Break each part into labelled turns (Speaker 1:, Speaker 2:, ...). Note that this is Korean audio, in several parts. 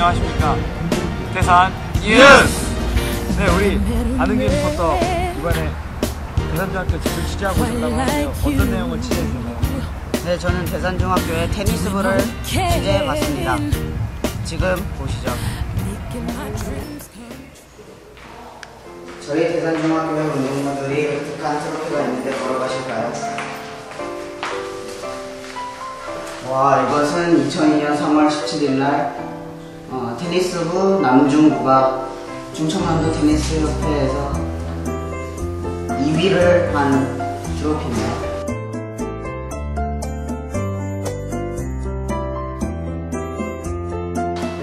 Speaker 1: 안녕하십니까 대산 뉴스 네 우리 안흥기 리포터 이번에 대산중학교 집을 취재하고 있다고 하는데요 어떤 내용을 취재해주셨나요?
Speaker 2: 네, 저는 대산중학교의 테니스부를 취재해봤습니다. 지금 보시죠. 저희 대산중학교의 운동부들이 획득한 트로피가 있는데 보러 가실까요? 와, 이것은 2002년 3월 17일 날 어, 테니스부 남중부가 충청남도 테니스 협회에서 2위를 한 트로피입니다.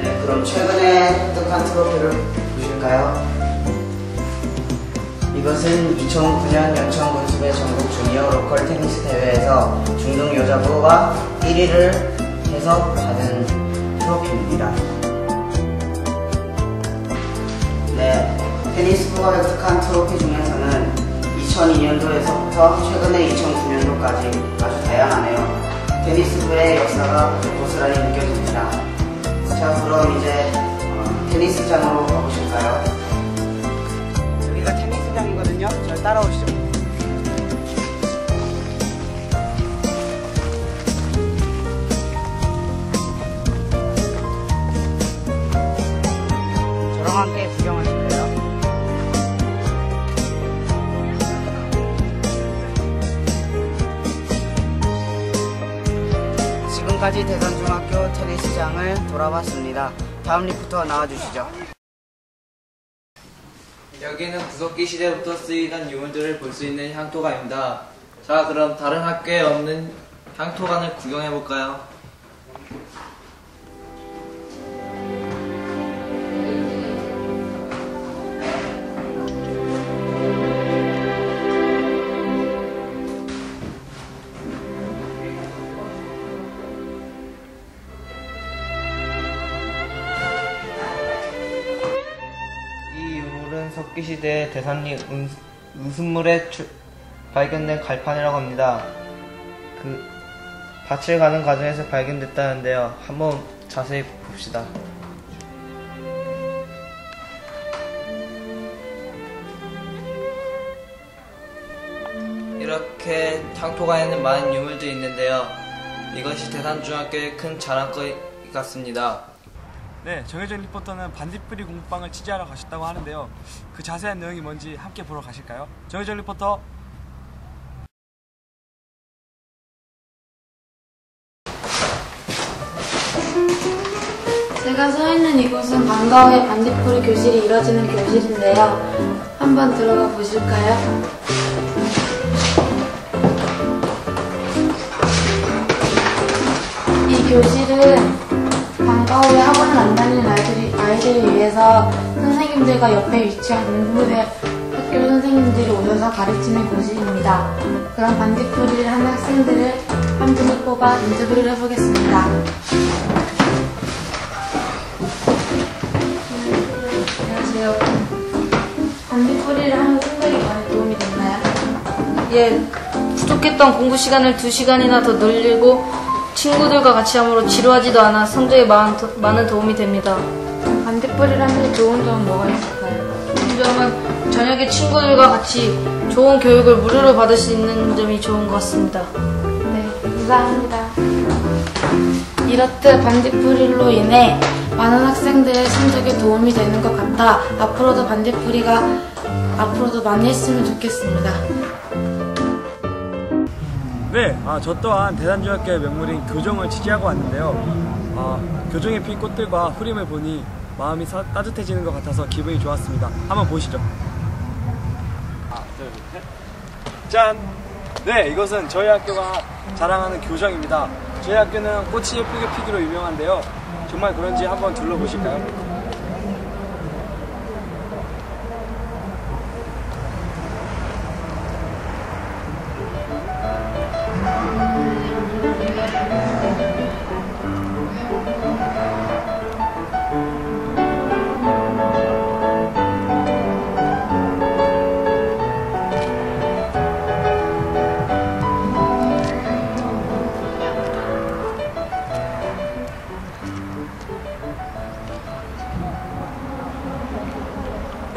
Speaker 2: 네, 그럼 최근에 획득한 트로피를 보실까요? 이것은 2009년 연천 군수배 전국 주니어 로컬 테니스 대회에서 중등 여자부가 1위를 해서 받은 트로피입니다. 네, 테니스부가 획득한 트로피 중에서는 2002년도에서부터 최근에 2009년도까지 아주 다양하네요. 테니스부의 역사가 고스란히 느껴집니다. 자, 그럼 이제 어, 테니스장으로 가보실까요? 여기가 테니스장이거든요. 잘 따라오시죠. 지금까지 대산중학교 테니스장을 돌아봤습니다. 다음 리포터 나와주시죠.
Speaker 3: 여기는 구석기 시대부터 쓰이던 유물들을 볼 수 있는 향토가입니다. 자, 그럼 다른 학교에 없는 향토관을 구경해 볼까요? 석기시대 대산리 은, 웃음물에 출- 발견된 갈판이라고 합니다. 그 밭을 가는 과정에서 발견됐다는데요. 한번 자세히 봅시다. 이렇게 향토관에는 많은 유물들이 있는데요. 이것이 대산중학교의 큰 자랑거리 같습니다.
Speaker 1: 네 정혜전 리포터는 반딧불이 공방을 취재하러 가셨다고 하는데요 그 자세한 내용이 뭔지 함께 보러 가실까요? 정혜전 리포터
Speaker 4: 제가 서 있는 이곳은 방과후에 반딧불이 교실이 이뤄지는 교실인데요. 한번 들어가 보실까요? 이 교실은 방과후에 학원을 안 다니는 아이들이, 아이들을 위해서 선생님들과 옆에 위치한 공부대 학교 선생님들이 오셔서 가르치는 교실입니다. 그럼 반딧불이를 한 학생들을 한 분을 뽑아 인터뷰를 해보겠습니다. 안녕하세요. 반딧불이를 하는 생각이 많이 도움이 됐나요?
Speaker 5: 예, 부족했던 공부 시간을 2시간이나 더 늘리고 친구들과 같이 함으로 지루하지도 않아 성적에 많은, 도- 많은 도움이 됩니다.
Speaker 4: 반딧불이를 하면 좋은 점은 뭐가 있을까요?
Speaker 5: 좋은 점은 저녁에 친구들과 같이 좋은 교육을 무료로 받을 수 있는 점이 좋은 것 같습니다.
Speaker 4: 네, 감사합니다. 이렇듯 반딧불이로 인해 많은 학생들의 성적에 도움이 되는 것 같아 앞으로도 반딧불이가 앞으로도 많이 했으면 좋겠습니다.
Speaker 1: 네, 아, 저 또한 대산중학교의 명물인 교정을 취재하고 왔는데요 아, 교정에 핀 꽃들과 흐림을 보니 마음이 사- 따뜻해지는 것 같아서 기분이 좋았습니다 한번 보시죠 하나, 둘, 셋. 짠! 네, 이것은 저희 학교가 자랑하는 교정입니다. 저희 학교는 꽃이 예쁘게 피기로 유명한데요. 정말 그런지 한번 둘러보실까요?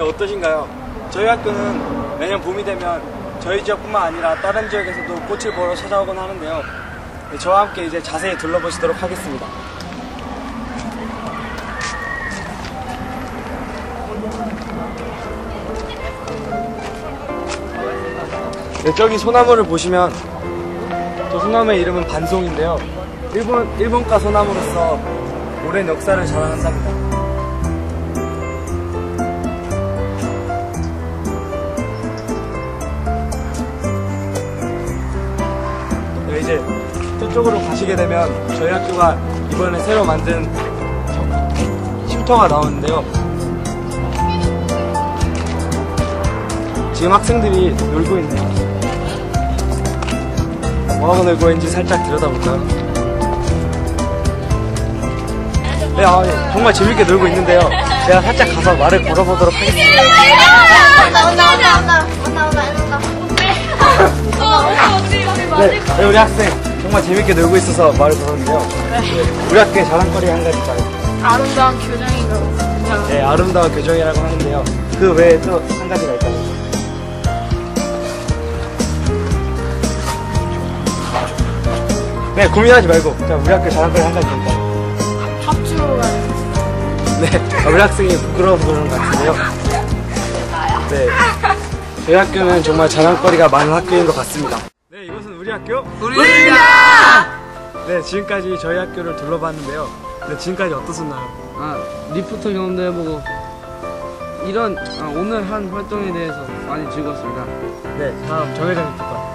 Speaker 1: 어떠신가요? 저희 학교는 매년 봄이 되면 저희 지역뿐만 아니라 다른 지역에서도 꽃을 보러 찾아오곤 하는데요. 네, 저와 함께 이제 자세히 둘러보시도록 하겠습니다. 네, 저기 소나무를 보시면 저 소나무의 이름은 반송인데요. 일본 일본가 소나무로서 오랜 역사를 자랑한답니다. 쪽으로 가시게 되면 저희 학교가 이번에 새로 만든 쉼터가 나오는데요. 지금 학생들이 놀고 있네요. 뭐하고 놀고 있는지 살짝 들여다볼까요? 네, 아, 예, 정말 재밌게 놀고 있는데요. 제가 살짝 가서 말을 걸어보도록 하겠습니다. 네, 네, 우리 학생 정말 재밌게 놀고 있어서 말을 걸었는데요. 네, 우리 학교의 자랑거리 한 가지 있어요.
Speaker 5: 아름다운 교정이고.
Speaker 1: 네, 아름다운 교정이라고 하는데요. 그 외에 또 한 가지가 있다고. 네, 고민하지 말고. 자, 우리 학교 자랑거리 한 가지 있다.
Speaker 5: 합주가
Speaker 1: 네, 아, 우리 학생이 부끄러워서 것 같은데요. 네. 저희 학교는 정말 자랑거리가 많은 학교인 것 같습니다. 네, 이것은 우리 학교?
Speaker 3: 우리입니다!
Speaker 1: 네, 지금까지 저희 학교를 둘러봤는데요. 네, 지금까지 어떠셨나요?
Speaker 6: 아, 리프터 경험도 해보고 이런 아, 오늘 한 활동에 대해서 많이 즐거웠습니다.
Speaker 1: 네, 다음 정혜정 리포터.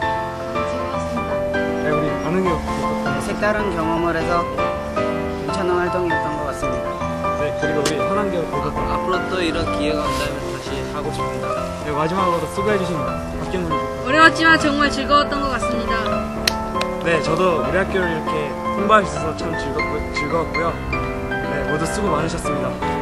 Speaker 1: 네, 우리 반응이 어떻나요?
Speaker 2: 색다른 경험을 해서 괜찮은 활동이었던 것 같습니다.
Speaker 1: 네, 그리고 우리 현안경 리포터.
Speaker 3: 앞으로 또 이런 기회가 온다면 다시 하고 싶습니다.
Speaker 1: 네, 마지막으로 수고해주신 박경훈 리포터.
Speaker 5: 어려웠지만 정말 즐거웠던 것 같습니다.
Speaker 1: 네, 저도 우리 학교를 이렇게 홍보할 수 있어서 참 즐겁고, 즐거웠고요. 네, 모두 수고 많으셨습니다.